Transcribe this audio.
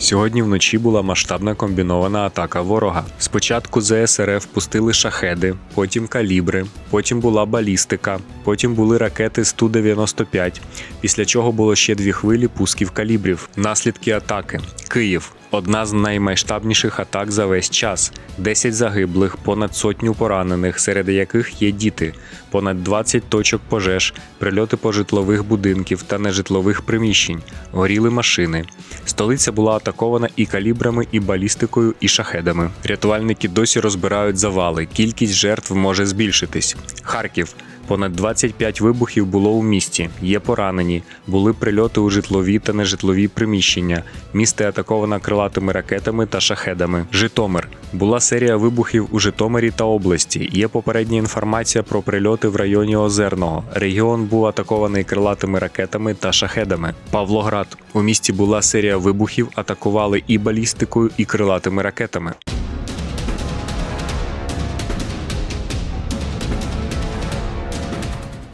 Сьогодні вночі була масштабна комбінована атака ворога. Спочатку ЗСРФ пустили шахеди, потім калібри, потім була балістика, потім були ракети Сту-95, після чого було ще дві хвилі пусків калібрів. Наслідки атаки: Київ. Одна з наймасштабніших атак за весь час: 10 загиблих, понад сотню поранених, серед яких є діти, понад 20 точок пожеж, прильоти по житлових будинків та нежитлових приміщень, горіли машини. Столиця була атакована і калібрами, і балістикою, і шахедами. Рятувальники досі розбирають завали. Кількість жертв може збільшитись. Харків. Понад 25 вибухів було у місті. Є поранені, були прильоти у житлові та нежитлові приміщення. Місто атаковано крилатими ракетами та шахедами. Житомир була серія вибухів у Житомирі та області. Є попередня інформація про прильоти в районі Озерного. Регіон був атакований крилатими ракетами та шахедами. Павлоград у місті була серія вибухів, атакували і балістикою, і крилатими ракетами.